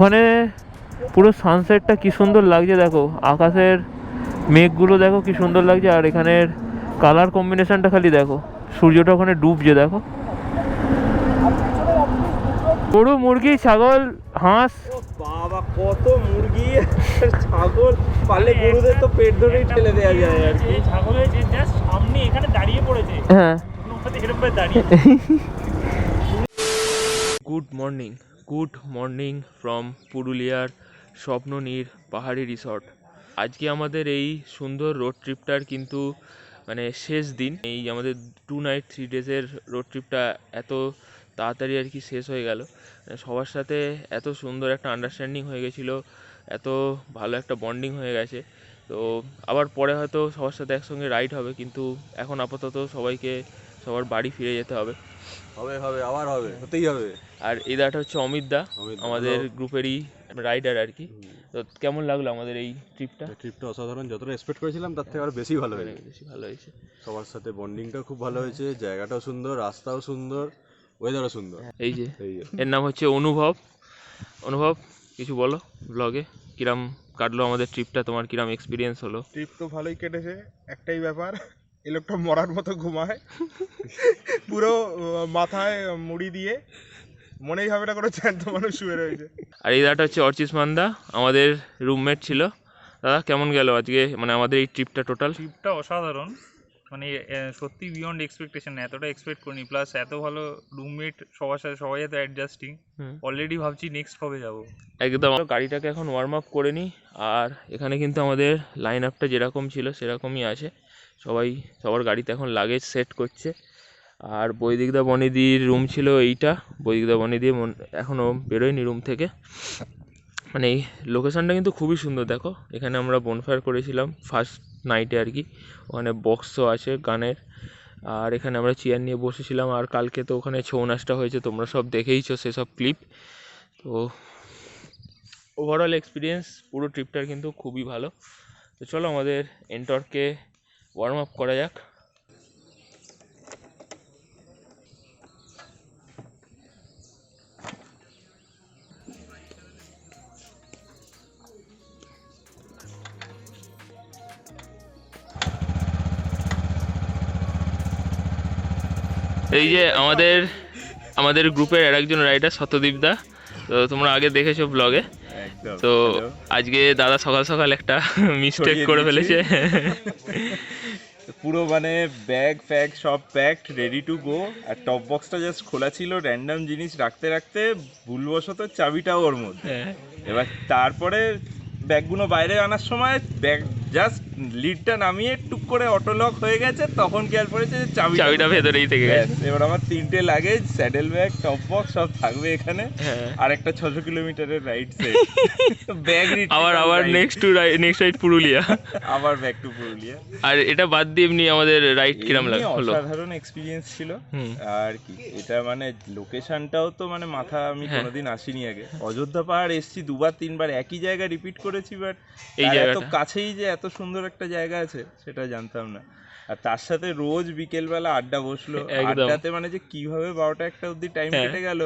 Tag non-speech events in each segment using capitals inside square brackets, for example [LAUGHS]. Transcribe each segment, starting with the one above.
ওখানে পুরো সানসেটটা কি সুন্দর লাগছে দেখো। আকাশের মেঘগুলো দেখো কি সুন্দর লাগছে আর এখানের কালার কম্বিনেশনটা খালি দেখো। সূর্যটা ওখানে ডুবছে দেখো। গরু মুরগি ছাগল হাঁস। বাবা কত মুরগি ছাগল। পালে গরুদের তো পেট ধরেই ঠেলে দেওয়া যায় আর কি। এই ছাগলের যে জাস্ট সামনে এখানে দাঁড়িয়ে পড়েছে। হ্যাঁ। ওখানে এরকম দাঁড়িয়ে good morning [LAUGHS] good morning from পুরুলিয়ার স্বপ্ননীর পাহাড়ি রিসর্ট। আজকে আমাদের এই সুন্দর রোড ট্রিপটার কিন্তু মানে শেষ দিন। এই আমাদের টু নাইট, থ্রি ডেজের রোড ট্রিপটা এত তাড়াতাড়ি আর কি শেষ হয়ে গেল। সবার সাথে এত সুন্দর একটা আন্ডারস্ট্যান্ডিং হয়ে গেছিল, এত ভালো একটা বন্ডিং হয়ে গেছে। তো আবার পরে হয়তো সবার সাথে একসঙ্গে রাইড হবে, কিন্তু এখন আপাতত সবাইকে সবার বাড়ি ফিরে যেতে হবে। হবে হবে আবার হবে হতেই হবে। আর এই দাটা হচ্ছে অমিত দা আমাদের গ্রুপেরই রাইডার আর কি। তো কেমন লাগল আমাদের এই ট্রিপটা ট্রিপটা অসাধারণ যতটা এক্সপেক্ট করেছিলাম তার থেকে আরও বেশি ভালো হয়েছে। বেশি ভালো হয়েছে। সবার সাথে বন্ডিংটাও খুব ভালো হয়েছে জায়গাটাও সুন্দর রাস্তাও সুন্দর ওয়েদারও সুন্দর। এই যে এই যে। এর নাম হচ্ছে অনুভব। অনুভব কিছু বলো ব্লগে কিরাম কাটলো আমাদের ট্রিপটা তোমার কিরাম এক্সপিরিয়েন্স হলো? ট্রিপ তো ভালোই কেটেছে একটাই ব্যাপার এই লোকটা মরার মতো ঘুমায়। পুরো মাথায় মুড়ি দিয়ে মনেই হবে না কোনো জ্যান্ত মানুষ শুয়ে রয়েছে। আর এই দাটা হচ্ছে অর্চিস মান্দা আমাদের রুমমেট ছিল। দাদা কেমন গেল আজকে? মানে আমাদের এই ট্রিপটা টোটাল ট্রিপটা অসাধারণ। মানে সত্যি বিয়ন্ড এক্সপেকটেশন এতটা এক্সপেক্ট করিনি। প্লাস এত ভালো রুমমেট সবার সাথে সবাই এত অ্যাডজাস্টিং হুম। অলরেডি ভাবছি নেক্সট কবে যাব। একদম। গাড়িটাকে এখন ওয়ার্ম আপ করে নিই। আর এখানে কিন্তু আমাদের লাইন আপটা যেরকম ছিল সেরকমই আছে। সবাই, সবার গাড়িতে এখন লাগেজ সেট করছে। আর বৈদিকদা বনিদির রুম ছিল এইটা। বৈদিকদা বনিদি এখনও বেরোয়নি রুম থেকে। মানে এই লোকেশনটা কিন্তু খুবই সুন্দর, দেখো। এখানে আমরা বনফায়ার করেছিলাম ফার্স্ট নাইটে আর কি। ওখানে বক্সও আছে গানের। আর এখানে আমরা চেয়ার নিয়ে বসেছিলাম। আর কালকে তো ওখানে ছৌ নাচটা হয়েছে, তোমরা সব দেখেইছো সেসব ক্লিপ তো ওভারঅল এক্সপিরিয়েন্স পুরো ট্রিপটার কিন্তু খুবই ভালো। তো চলো আমাদের এন্টরকে ওয়ার্ম আপ করা যাক। এই যে আমাদের আমাদের গ্রুপের আর একজন রাইডার শতদীপ দা তো তোমরা আগে দেখেছ ব্লগে তো আজকে দাদা সকাল সকাল একটা [LAUGHS] মিস্টেক করে ফেলেছে। [LAUGHS] পুরো মানে ব্যাগ ফ্যাগ সব প্যাকড রেডি টু গো আর টপ বক্সটা জাস্ট খোলা ছিল র্যান্ডাম জিনিস রাখতে রাখতে ভুলবশত চাবিটাও ওর মধ্যে হ্যাঁ। এবার তারপরে ব্যাগগুলো বাইরে আনার সময় ব্যাগ জাস্ট লিডটা নামিয়ে টুক করে অটো লক হয়ে গেছে তখন খেয়াল পড়েছে যে চাবি চাবিটা ভেতরেই থেকে গেছে। এবার আমার তিনটে luggage saddle bag top box সব থাকবে এখানে। হ্যাঁ। আর একটা ছশো কিলোমিটারের রাইড সেট ব্যাগ আবার আবার next to next ride Purulia. আবার ব্যাক টু পুরুলিয়া। আর এটা বাদ দিয়ে এমনি আমাদের রাইড কিরাম এমনি লাগ হলো অসাধারণ এক্সপিরিয়েন্স ছিল। আর কি এটা মানে লোকেশনটাও তো মানে মাথা আমি হ্যাঁ। কোনোদিন আসিনি আগে। অযোধ্যা পাহাড় এসেছি দুবার তিনবার একই জায়গা রিপিট করেছি বাট এই এত জায়গাটা। কাছেই যে এত সুন্দর একটা জায়গা আছে সেটা জানতাম না। আর তার সাথে রোজ বিকেলবেলা আড্ডা বসল। আড্ডাতে মানে যে কীভাবে বারোটা একটা অবধি টাইম হ্যাঁ। কেটে গেল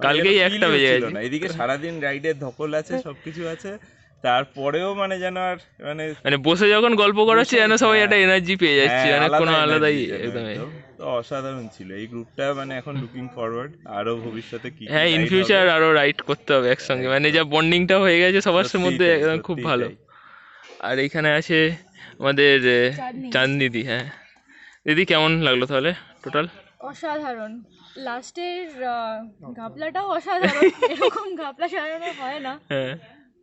কালকেই একটা বেজে গেছে। না। এদিকে সারাদিন রাইডের ধকল আছে সবকিছু আছে। তারপরেও মানে যেন আর মানে মানে বসে যখন গল্প করাচ্ছে যেন সবাই একটা এনার্জি পেয়ে যাচ্ছে হ্যাঁ, মানে কোনো আলাদাই একদম। তো অসাধারণ ছিল। এই গ্রুপটা মানে এখন লুকিং ফরওয়ার্ড আরও ভবিষ্যতে কি হ্যাঁ ইন ফিউচার আরও রাইড করতে হবে একসঙ্গে। মানে যা বন্ডিংটা হয়ে গেছে সবার মধ্যে একদম খুব ভালো। আর এইখানে আছে আমাদের আহ, চাঁদ দিদি হ্যাঁ। দিদি কেমন লাগল তাহলে টোটাল অসাধারণ। লাস্টের ঘাপলাটাও অসাধারণ। [LAUGHS] এরকম ঘাপলা সারানো হয় না। হ্যাঁ।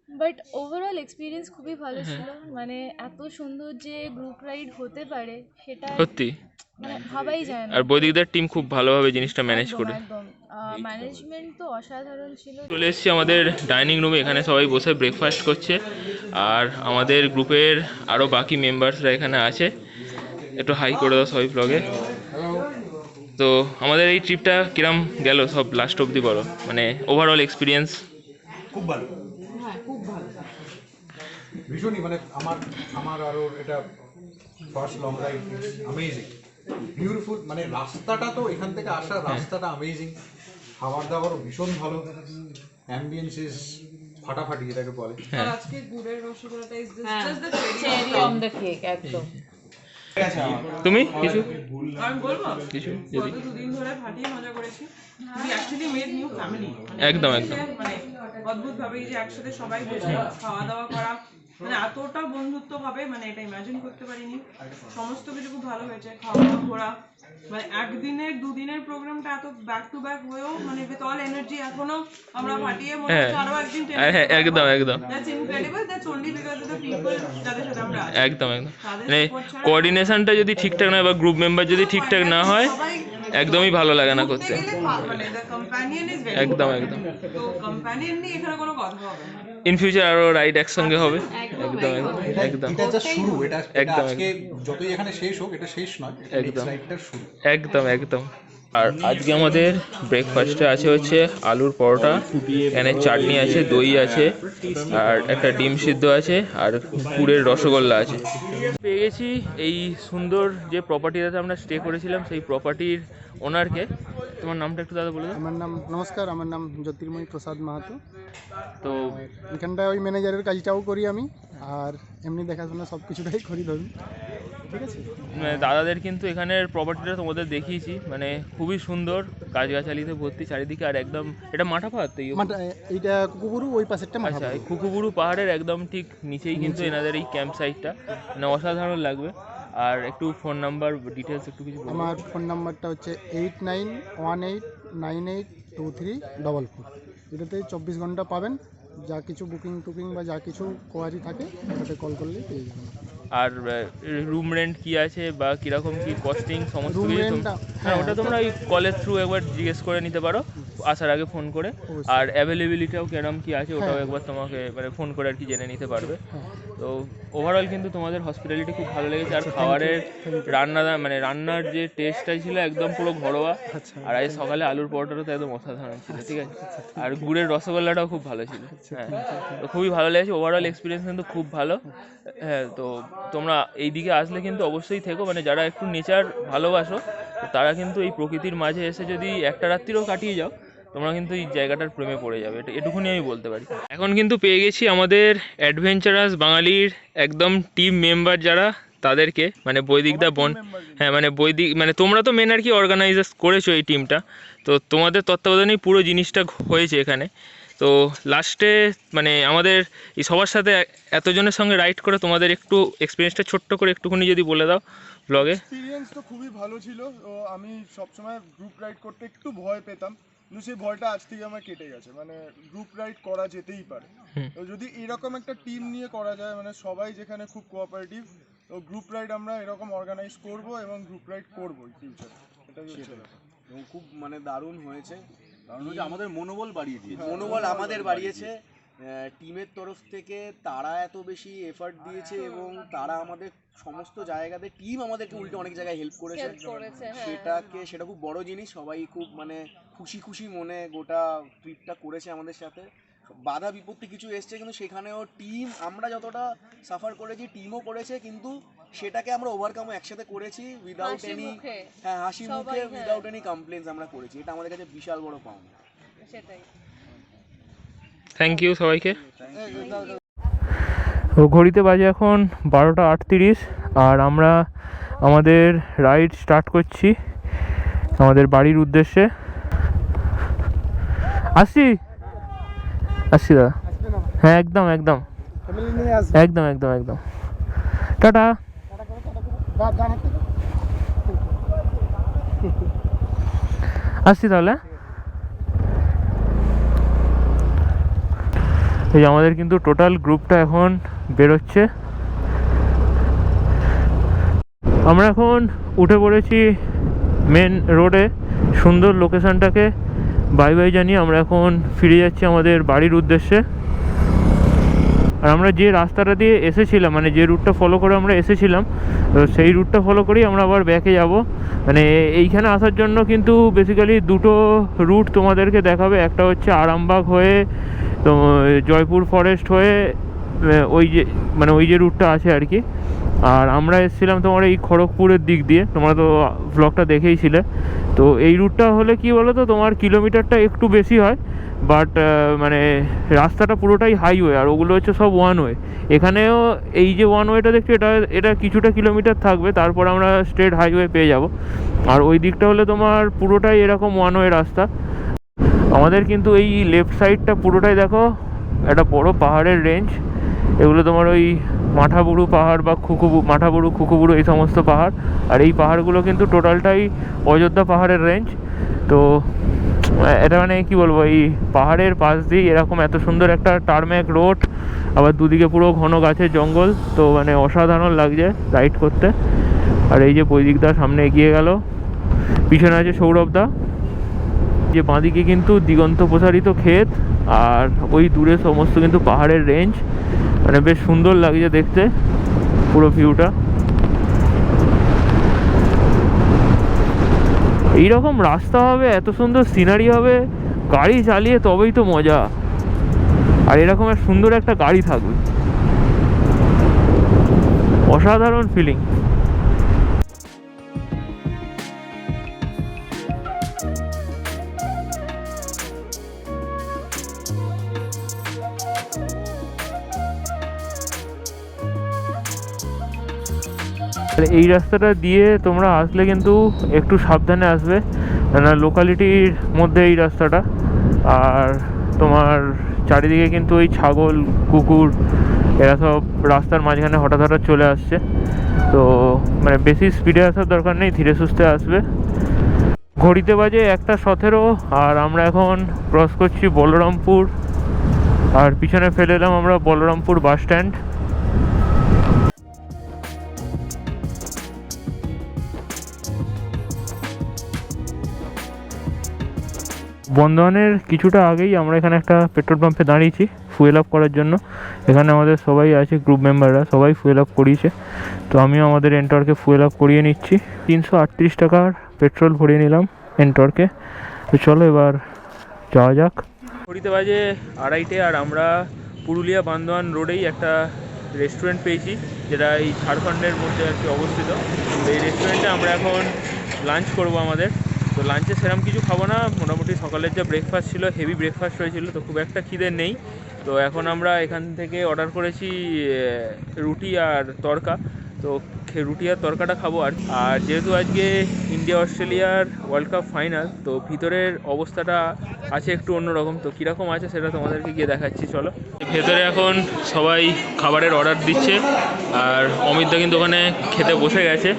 বাট ওভারঅল এক্সপিরিয়েন্স খুবই ভালো ছিল। মানে এত সুন্দর যে গ্রুপ রাইড হতে পারে সেটা সত্যি। মানে ভাবাই যায় না। আর বৈদিকদের টিম খুব ভালোভাবে জিনিসটা ম্যানেজ করে। ম্যানেজমেন্ট তো অসাধারণ ছিল। চলে এসেছি আমাদের ডাইনিং রুমে এখানে সবাই বসে ব্রেকফাস্ট করছে। আর আমাদের গ্রুপের আরও বাকি মেম্বার্সরা এখানে আছে। একটু হাই করে দাও সবাই ব্লগে তো আমাদের এই ট্রিপটা কিরাম গেল সব লাস্ট অবধি বলো? মানে ওভারঅল এক্সপিরিয়েন্স খুব ভালো। ভীষণই মানে আমার আমার আরও এটা first long ride amazing beautiful মানে রাস্তাটা তো এখান থেকে আসার রাস্তাটা অ্যামেজিং খাবার দাবারও ভীষণ ভালো। অ্যাম্বিয়েন্স ইজ ফাটাফাটি যেটাকে বলে। আজকে গুড়ের রসগোল্লাটা ইজ হ্যাঁ। Just the cherry on the cake একদম। তুমি? কিছু? আমি বলব? কিছু? গত যদি। দুদিন ধরে ফাটিয়ে মজা করেছি। We actually made new family একদম, একদম। মানে অদ্ভুত ভাবে যে একসাথে সবাই বসে খাওয়া দাওয়া করা। মানে এতটা বন্ধুত্ব হবে মানে এটা ইমাজিন করতে পারিনি। সমস্ত কিছু খুব ভালো হয়েছে খাওয়া দাওয়া ঘোরা মানে একদিনের দুদিনের প্রোগ্রামটা এত ব্যাক টু ব্যাক হয়েও মানে উইথ অল এনার্জি এখনও আমরা ফাটিয়ে মনে হচ্ছে আরও একদিন হ্যাঁ হ্যাঁ একদম একদম। That's incredible that's only because of the people যাদের সাথে আমরা একদম একদম। মানে কোঅর্ডিনেশনটা যদি ঠিকঠাক না হয় বা গ্রুপ মেম্বার যদি ঠিকঠাক না হয় একদমই ভালো লাগে না করতে। একদম একদম। তো companion নিয়ে এখানে কোনো কথা হবে না। ইন ফিউচার আরও রাইড একসঙ্গে হবে। একদম, একদম একদম। এটা একদম। শুরু এটা একদম, আজকে যতই এখানে শেষ হোক এটা শেষ নয় একদম। একদম একদম। আর আজকে আমাদের ব্রেকফাস্টে আছে হচ্ছে আলুর পরোটা এখানে চাটনি আছে দই আছে আর একটা ডিম সিদ্ধ আছে আর পুরের রসগোল্লা আছে। পেয়ে গেছি এই সুন্দর যে প্রপার্টিটাতে আমরা স্টে করেছিলাম সেই প্রপার্টির ওনারকে তোমার নামটা একটু দাদা বলে দাও। আমার নাম নমস্কার আমার নাম জ্যোতির্ময় প্রসাদ মাহাতো। তো এখানটায় ওই ম্যানেজারের কাজটাও করি আমি। আর এমনি দেখাশোনা সব কিছুটাই করি ধরুন। ঠিক আছে? মানে দাদাদের কিন্তু এখানের প্রপার্টিটা তোমাদের দেখিয়েছি মানে খুবই সুন্দর গাছগাছালিতে ভর্তি চারিদিকে আর একদম এটা মাঠা পাহাড় তো এইটা কুকুরু ওই পাশেরটা আচ্ছা কুকুবুরু পাহাড়ের একদম ঠিক নিচেই কিন্তু এনাদের এই ক্যাম্প সাইটটা মানে অসাধারণ লাগবে। আর একটু ফোন নাম্বার ডিটেলস একটু কিছু আমার ফোন নাম্বারটা হচ্ছে eight nine one eight nine eight two three double four এটাতে চব্বিশ ঘণ্টা পাবেন। যা কিছু বুকিং টুকিং বা যা কিছু কোয়ারি থাকে ওটাতে কল করলেই পেয়ে যাবেন। আর রুম রেন্ট কি আছে বা কীরকম কি কস্টিং সমস্ত কিছু হ্যাঁ হ্যাঁ, ওটা তোমরা ওই কলের থ্রু একবার জিজ্ঞেস করে নিতে পারো। আসার আগে ফোন করে। আর অ্যাভেলেবিলিটিও কিরম কি আছে ওটাও হ্যাঁ। একবার তোমাকে মানে ফোন করে আর কি জেনে নিতে পারবে। হ্যাঁ। তো ওভারঅল কিন্তু তোমাদের হসপিটালিটি খুব ভালো লেগেছে। আর খাবারের রান্না মানে রান্নার যে টেস্টটা ছিল একদম পুরো ঘরোয়া। আচ্ছা। আর আজ সকালে আলুর পরোটাটা তো একদম অসাধারণ ছিল ঠিক আছে? আর গুড়ের রসগোল্লাটাও খুব ভালো ছিল। হ্যাঁ। তো খুবই ভালো লেগেছে। ওভারঅল এক্সপিরিয়েন্স কিন্তু খুব ভালো। হ্যাঁ তো তোমরা এই দিকে আসলে কিন্তু অবশ্যই থেকো। মানে যারা একটু নেচার ভালোবাসো তারা কিন্তু এই প্রকৃতির মাঝে এসে যদি একটা রাত্রিও কাটিয়ে যাও তোমরা কিন্তু এই জায়গাটার প্রেমে পড়ে যাবে। এটা এটুকুনি আমি বলতে পারি। এখন কিন্তু পেয়ে গেছি আমাদের অ্যাডভেঞ্চারাস বাঙালির একদম টিম মেম্বার যারা তাদেরকে মানে বৈদিকদা বন হ্যাঁ মানে বৈদিক মানে তোমরা তো মেন আর কি অর্গানাইজার করেছ এই টিমটা তো তোমাদের তত্ত্বাবধানেই পুরো জিনিসটা হয়েছে এখানে। তো লাস্টে মানে আমাদের এই সবার সাথে এতজনের সঙ্গে রাইড করে তোমাদের একটু এক্সপিরিয়েন্সটা ছোট্ট করে একটুখানি যদি বলে দাও ব্লগে এক্সপিরিয়েন্স তো খুবই ভালো ছিল। তো আমি সবসময় গ্রুপ রাইড করতে একটু ভয় পেতাম। কিন্তু সেই ভয়টা আজ থেকে আমার কেটে গেছে। মানে গ্রুপ রাইড করা যেতেই পারে। তো যদি এরকম একটা টিম নিয়ে করা যায় মানে সবাই যেখানে খুব কোঅপারেটিভ তো গ্রুপ রাইড আমরা এরকম অর্গানাইজ করব এবং গ্রুপ রাইড করব ফিউচারে এটাই হচ্ছে। এবং খুব মানে দারুণ হয়েছে। কারণ হচ্ছে আমাদের মনোবল বাড়িয়ে দিয়েছে। মনোবল আমাদের বাড়িয়েছে। টিমের তরফ থেকে তারা এত বেশি এফার্ট দিয়েছে এবং তারা আমাদের সমস্ত জায়গাতে টিম আমাদেরকে উল্টে অনেক জায়গায় হেল্প করেছে। হ্যাঁ। সেটাকে সেটা খুব বড় জিনিস। সবাই খুব মানে খুশি খুশি মনে গোটা ট্রিপটা করেছে আমাদের সাথে। বাধা বিপত্তি কিছু এসছে কিন্তু সেখানেও টিম আমরা যতটা সাফার করেছি টিমও করেছে কিন্তু সেটাকে আমরা ওভারকামও একসাথে করেছি উইদাউট এনি হ্যাঁ হাসি মুখে হ্যাঁ। উইদাউট এনি কমপ্লেন্স আমরা করেছি। এটা আমাদের কাছে বিশাল বড় পাওনা সেটাই। থ্যাংক ইউ সবাইকে। তো ঘড়িতে বাজে এখন বারোটা আটত্রিশ, আর আমরা আমাদের রাইড স্টার্ট করছি আমাদের বাড়ির উদ্দেশ্যে। আসছি? আসছি দাদা। হ্যাঁ একদম একদম। একদম একদম একদম। টাটা। আসছি তাহলে। এই আমাদের কিন্তু টোটাল গ্রুপটা এখন বেরোচ্ছে। আমরা এখন উঠে পড়েছি মেন রোডে সুন্দর লোকেশনটাকে বাই বাই জানিয়ে আমরা এখন ফিরে যাচ্ছি আমাদের বাড়ির উদ্দেশ্যে। আর আমরা যে রাস্তাটা দিয়ে এসেছিলাম মানে যে রুটটা ফলো করে আমরা এসেছিলাম, তো সেই রুটটা ফলো করেই আমরা আবার ব্যাকে যাব। মানে এইখানে আসার জন্য কিন্তু বেসিক্যালি দুটো রুট তোমাদেরকে দেখাবে। একটা হচ্ছে আরামবাগ হয়ে তো জয়পুর ফরেস্ট হয়ে ওই যে মানে ওই যে রুটটা আছে আর কি। আর আমরা এসেছিলাম তোমার এই খড়গপুরের দিক দিয়ে, তোমরা তো ব্লগটা দেখেইছিলে। তো এই রুটটা হলে কি বলো তো তোমার কিলোমিটারটা একটু বেশি হয় বাট মানে রাস্তাটা পুরোটাই হাইওয়ে আর ওগুলো হচ্ছে সব ওয়ান ওয়ে এখানেও এই যে ওয়ান ওয়েটা দেখছি, এটা এটা কিছুটা কিলোমিটার থাকবে, তারপর আমরা স্ট্রেট হাইওয়ে পেয়ে যাব। আর ওই দিকটা হলে তোমার পুরোটাই এরকম ওয়ান ওয়ে রাস্তা। আমাদের কিন্তু এই লেফট সাইডটা পুরোটাই দেখো, একটা বড় পাহাড়ের রেঞ্জ এগুলো তোমার ওই মাঠাবুরু পাহাড় বা খুকুবু, মাঠাবুরু, খুকুবুরু এই সমস্ত পাহাড়। আর এই পাহাড়গুলো কিন্তু টোটালটাই অযোধ্যা পাহাড়ের রেঞ্জ তো, এটা মানে কি বলব, এই পাহাড়ের পাশ দিয়ে এরকম এত সুন্দর একটা টার্ম্যাক রোড আবার দুদিকে পুরো ঘন গাছের জঙ্গল। তো মানে অসাধারণ লাগছে রাইড করতে। আর এই যে বৈদিকদা সামনে এগিয়ে গেল। পিছনে আছে সৌরভদা যে বাঁদিকে কিন্তু দিগন্ত প্রসারিত ক্ষেত, আর ওই দূরে সমস্ত কিন্তু পাহাড়ের রেঞ্জ মানে বেশ সুন্দর লাগছে দেখতে, পুরো ভিউটা এইরকম রাস্তা হবে, এত সুন্দর সিনারি হবে, গাড়ি চালিয়ে তবেই তো মজা। আর এরকম সুন্দর একটা গাড়ি থাকবে। অসাধারণ ফিলিং আর এই রাস্তাটা দিয়ে তোমরা আসলে কিন্তু একটু সাবধানে আসবে। না লোকালিটির মধ্যে এই রাস্তাটা। আর তোমার চারিদিকে কিন্তু ওই ছাগল, কুকুর, এরা সব রাস্তার মাঝখানে হঠাৎ হঠাৎ চলে আসছে। তো মানে বেশি স্পিডে আসার দরকার নেই, ধীরে সুস্থে আসবে। ঘড়িতে বাজে একটা সতেরো, আর আমরা এখন ক্রস করছি বলরামপুর। আর পিছনে ফেলে এলাম আমরা বলরামপুর বাস স্ট্যান্ড বন্ধনের কিছুটা আগেই আমরা এখানে একটা পেট্রোল পাম্পে দাঁড়িয়েছি ফুয়েল আপ করার জন্য। এখানে আমাদের সবাই আছে গ্রুপ মেম্বাররা সবাই ফুয়েল আপ করিয়েছে। তো আমিও আমাদের এন্টরকে ফুয়েল আপ করিয়ে নিচ্ছি। তিনশো আটত্রিশ টাকার পেট্রোল ভরিয়ে নিলাম এন্টরকে তো চলো এবার যাওয়া যাক। ঘড়িতে বাজে আড়াইটে আর আমরা পুরুলিয়া বান্দোয়ান রোডেই একটা রেস্টুরেন্ট পেয়েছি, যেটা এই ঝাড়খণ্ডের মধ্যে আর কি অবস্থিত। এই রেস্টুরেন্টে আমরা এখন লাঞ্চ করব আমাদের। তো লাঞ্চে সেরকম কিছু খাব না। মোটামুটি সকালের যে ব্রেকফাস্ট ছিল হেভি ব্রেকফাস্ট হয়েছিল তো খুব একটা খিদে নেই। তো এখন আমরা এখান থেকে অর্ডার করেছি রুটি আর তরকা। তো রুটি আর তরকাটা খাব আর। আর যেহেতু আজকে ইন্ডিয়া অস্ট্রেলিয়ার ওয়ার্ল্ড কাপ ফাইনাল তো ভিতরের অবস্থাটা আছে একটু অন্যরকম। তো কীরকম আছে সেটা তোমাদেরকে গিয়ে দেখাচ্ছি, চলো। ভেতরে এখন সবাই খাবারের অর্ডার দিচ্ছে। আর অমিতদা কিন্তু ওখানে খেতে বসে গেছে।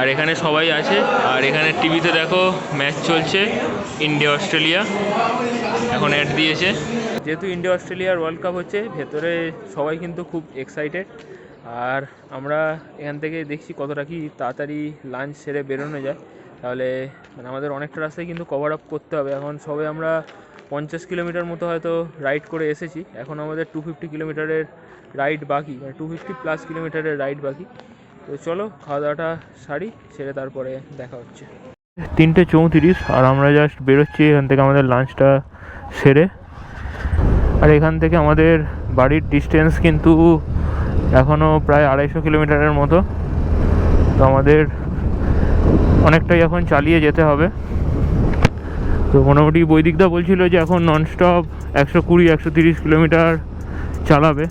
আর এখানে সবাই আছে। আর এখানে টিভিতে দেখো ম্যাচ চলছে ইন্ডিয়া অস্ট্রেলিয়া এখন অ্যাড দিয়েছে। যেহেতু ইন্ডিয়া অস্ট্রেলিয়ার ওয়ার্ল্ড কাপ হচ্ছে, ভেতরে সবাই কিন্তু খুব এক্সাইটেড আর আমরা এখান থেকে দেখছি কতটা কি তাড়াতাড়ি লাঞ্চ সেরে বেরোনো যায়। তাহলে মানে আমাদের অনেকটা রাস্তায় কিন্তু কভার আপ করতে হবে। এখন সবে আমরা পঞ্চাশ কিলোমিটার মতো হয়তো রাইড করে এসেছি। এখন আমাদের টু ফিফটি কিলোমিটারের রাইড বাকি। মানে টু ফিফটি প্লাস কিলোমিটারের রাইড বাকি। তো চলো খাওয়া দাওয়াটা সারি, সেরে তারপরে দেখা হচ্ছে। তিনটে চৌত্রিশ, আর আমরা জাস্ট বেরোচ্ছি, এখান থেকে আমাদের লাঞ্চটা সেরে। আর এখান থেকে আমাদের বাড়ির ডিস্টেন্স কিন্তু এখনও প্রায় আড়াইশো কিলোমিটারের মতো। তো আমাদের অনেকটাই এখন চালিয়ে যেতে হবে। তো মোটামুটি বৈদিকদা বলছিল যে এখন ননস্টপ একশো কুড়ি, একশো তিরিশ কিলোমিটার চালাবে।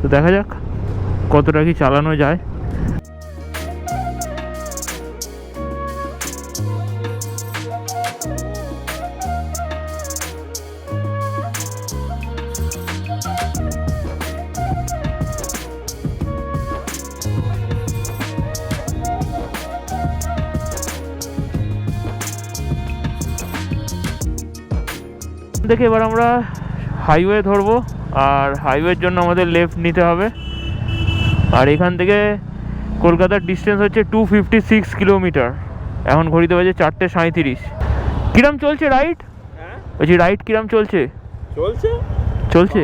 তো দেখা যাক কতটা কি চালানো যায়। দেখে এবার আমরা হাইওয়ে ধরবো আর হাইওয়ের জন্য আমাদের লেফট নিতে হবে। আর এখান থেকে কলকাতার ডিস্টেন্স হচ্ছে টু ফিফটি সিক্স কিলোমিটার এখন ঘড়িতে বাজে চারটে সাঁইত্রিশ। কিরম চলছে রাইড বলছি রাইড কিরম চলছে? চলছে? চলছে?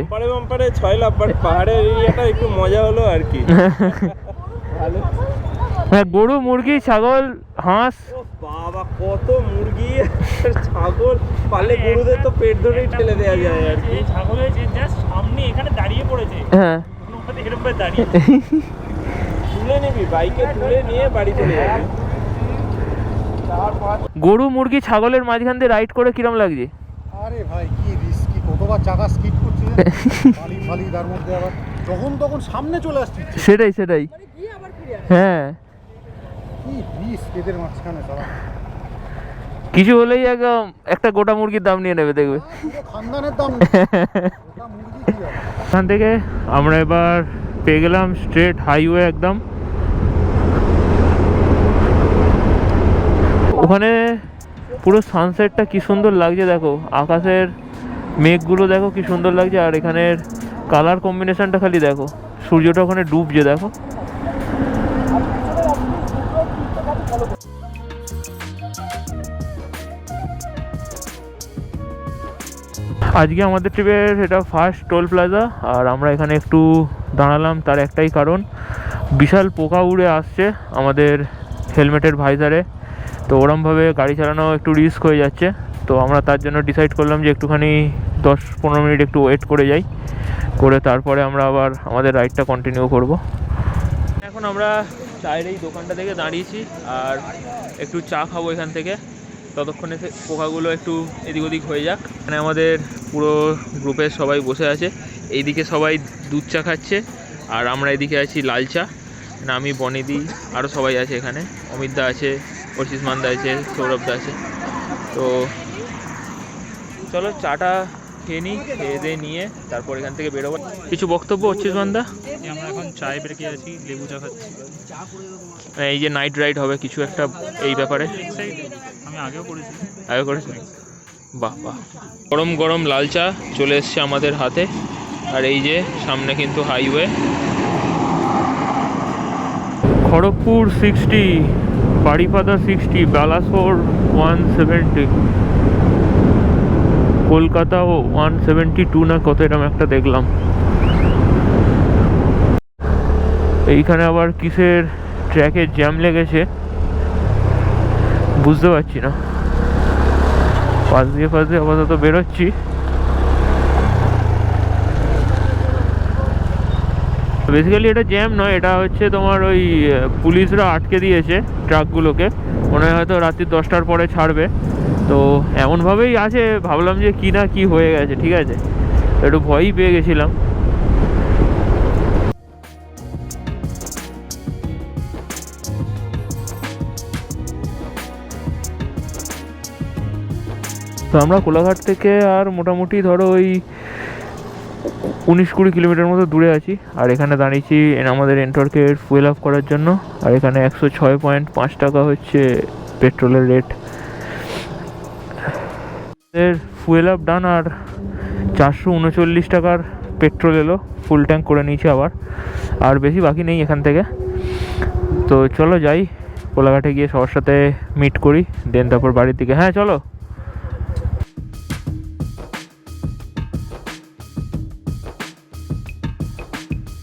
পাহাড়ের এরিয়াটা একটু মজা হলো আর কি। [LAUGHS] ভালো। হ্যাঁ গরু মুরগি ছাগল হাঁস। বাবা কত মুরগি ছাগল। পারলে গরুদের তো পেট ধরেই ঠেলে দেওয়া যায় আর কি। ছাগলের যে জাস্ট সামনে এখানে দাঁড়িয়ে পড়েছে। হ্যাঁ। এরকম করে দাঁড়িয়ে [LAUGHS] তুলে নিবি বাইকে তুলে নিয়ে বাড়ি চলে যাবি। গরু মুরগি ছাগলের মাঝখান দিয়ে রাইড করে কিরম লাগছে? আরে ভাই কি রিস্কি কতবার চাকা স্কিড করছে ফালি ফালি তার মধ্যে আবার যখন তখন সামনে চলে আসছে। সেটাই সেটাই। হ্যাঁ কি রিস্ক এদের মাঝখানে সারা কিছু হলেই একদম একটা গোটা মুরগির দাম নিয়ে নেবে দেখবে। এখান থেকে আমরা এবার পেয়ে গেলাম স্ট্রেট হাইওয়ে একদম। ওখানে পুরো সানসেটটা কি সুন্দর লাগছে দেখো। আকাশের মেঘগুলো দেখো কি সুন্দর লাগছে। আর এখানের কালার কম্বিনেশনটা খালি দেখো। সূর্যটা ওখানে ডুবছে দেখো। আজকে আমাদের ট্রিপের এটা ফার্স্ট টোল প্লাজা আর আমরা এখানে একটু দাঁড়ালাম, তার একটাই কারণ, বিশাল পোকা উড়ে আসছে আমাদের হেলমেটের ভাইজারে। তো ওরমভাবে গাড়ি চালানো একটু রিস্ক হয়ে যাচ্ছে। তো আমরা তার জন্য ডিসাইড করলাম যে একটুখানি দশ পনেরো মিনিট একটু ওয়েট করে যাই। করে তারপরে আমরা আবার আমাদের রাইডটা কন্টিনিউ করব। এখন আমরা চায়ের এই দোকানটা থেকে দাঁড়িয়েছি, আর একটু চা খাব এখান থেকে। ততক্ষণে সে পোকাগুলো একটু এদিক ওদিক হয়ে যাক। মানে আমাদের পুরো গ্রুপের সবাই বসে আছে। এইদিকে সবাই দুধ চা খাচ্ছে আর আমরা এদিকে আছি লাল চা। মানে আমি বনেদি আরও সবাই আছে এখানে। অমিতদা আছে অর্চিস মান্দা আছে সৌরভদা আছে। তো চলো চাটা খেয়ে নিই খেয়ে দিয়ে নিয়ে তারপর এখান থেকে বেরোবো। কিছু বক্তব্য অর্চিস মান্দা? এই আমরা এখন চায় ব্রেকে আছি লেবু চা খাচ্ছি। এই যে নাইট রাইড হবে কিছু একটা এই ব্যাপারে। আমি আগেও করেছি আগে করেছি বাহ বাহ। গরম গরম লাল চা চলে এসছে আমাদের হাতে। আর এই যে সামনে কিন্তু highway. Kharagpur sixty Baripada sixty Balasore one seventy. Kolkata one seventy two না কত এরকম একটা দেখলাম। এইখানে আবার কিসের ট্র্যাকের জ্যাম লেগেছে? বুঝতে পারছি না। পাশ দিয়ে পাশ দিয়ে আপাতত বেরোচ্ছি। বেসিক্যালি এটা জ্যাম নয়, এটা হচ্ছে তোমার ওই পুলিশরা আটকে দিয়েছে ট্রাকগুলোকে মনে হয় হয়তো রাত্রি দশটার পরে ছাড়বে। তো এমনভাবেই আছে, ভাবলাম যে কি না কি হয়ে গেছে, ঠিক আছে? একটু ভয়ই পেয়ে গেছিলাম। তো আমরা কোলাঘাট থেকে আর মোটামুটি ধরো ওই উনিশ কুড়ি কিলোমিটার মতো দূরে আছি। আর এখানে দাঁড়িয়েছি আমাদের নেটওয়ার্কের ফুয়েল আপ করার জন্য। আর এখানে একশো ছয় পয়েন্ট পাঁচ টাকা হচ্ছে পেট্রোলের রেট এর ফুয়েল আপ ডান আর চারশো উনচল্লিশ টাকার পেট্রোল এলো। ফুল ট্যাঙ্ক করে নিয়েছি আবার। আর বেশি বাকি নেই এখান থেকে। তো চলো যাই। কোলাঘাটে গিয়ে সবার সাথে মিট করি। দেন তারপর বাড়ির দিকে। হ্যাঁ চলো।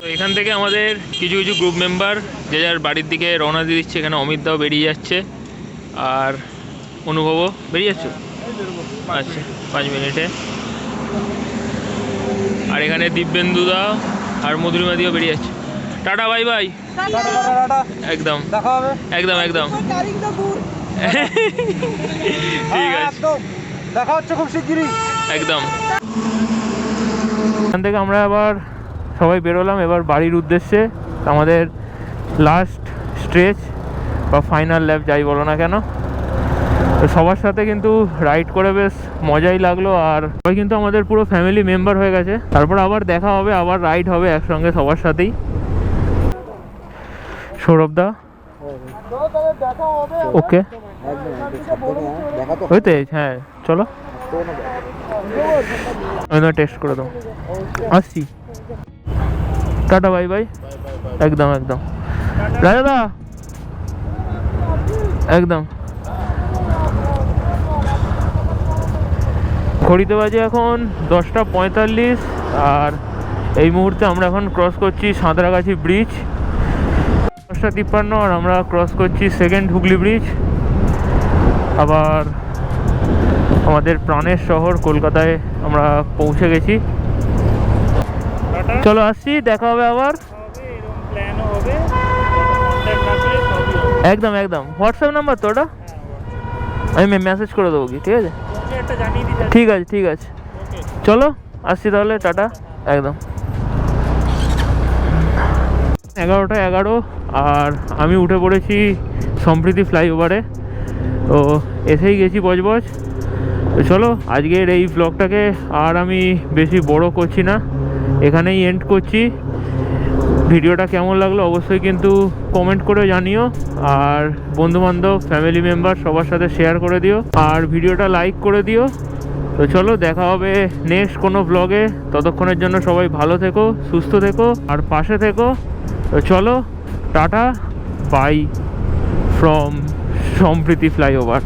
তো এখান থেকে আমাদের কিছু কিছু গ্রুপ মেম্বার যে যার বাড়ির দিকে রওনা দিয়ে দিচ্ছে। এখানে অমিত দাও বেরিয়ে যাচ্ছে। আর অনুভবও বেরিয়ে যাচ্ছ? আচ্ছা পাঁচ মিনিটে। আর এখানে দিব্যেন্দু দা আর মধুরিমা দিও বেরিয়ে যাচ্ছে। টাটা বাই বাই একদম। একদম একদম। ঠিক আছে। দেখা হচ্ছে খুব শিগগিরই। একদম। এখান থেকে আমরা আবার সবাই বেরোলাম। এবার বাড়ির উদ্দেশ্যে আমাদের লাস্ট স্ট্রেচ বা ফাইনাল ল্যাব যাই বলো না কেন। তো সবার সাথে কিন্তু রাইড করে বেশ মজাই লাগল আর সবাই কিন্তু আমাদের পুরো ফ্যামিলি মেম্বার হয়ে গেছে। তারপর আবার দেখা হবে, আবার রাইড হবে একসঙ্গে সবার সাথেই। সৌরভদা ওকে হইতে হ্যাঁ চলো। টেস্ট করে দাও আসছি। Tata, bye bye. একদম একদম। রাজাদা একদম। ঘড়িতে বাজে এখন দশটা পঁয়তাল্লিশ, আর এই মুহূর্তে আমরা এখন ক্রস করছি সাঁতরাগাছি ব্রিজ দশটা তিপ্পান্ন, আর আমরা ক্রস করছি সেকেন্ড হুগলি ব্রিজ আবার আমাদের প্রাণের শহর কলকাতায় আমরা পৌঁছে গেছি। চলো আসছি দেখা হবে আবার। একদম একদম। হোয়াটসঅ্যাপ নাম্বার তো ওটা? আমি মেসেজ করে দেবো কি ঠিক আছে? ঠিক আছে ঠিক আছে। চলো আসছি তাহলে টাটা। একদম। এগারোটা এগারো আর আমি উঠে পড়েছি সম্প্রীতি ফ্লাইওভারে। তো এসেই গেছি বজবজ। তো চলো আজকের এই ব্লগটাকে আর আমি বেশি বড় করছি না। এখানেই এন্ড করছি। ভিডিওটা কেমন লাগল অবশ্যই কিন্তু কমেন্ট করে জানিও। আর বন্ধুবান্ধব ফ্যামিলি মেম্বার সবার সাথে শেয়ার করে দিও। আর ভিডিওটা লাইক করে দিও। তো চলো দেখা হবে নেক্সট কোনো ব্লগে ততক্ষণের জন্য সবাই ভালো থেকো, সুস্থ থেকো, আর পাশে থেকো। তো চলো, tata bye from Sampriti flyover.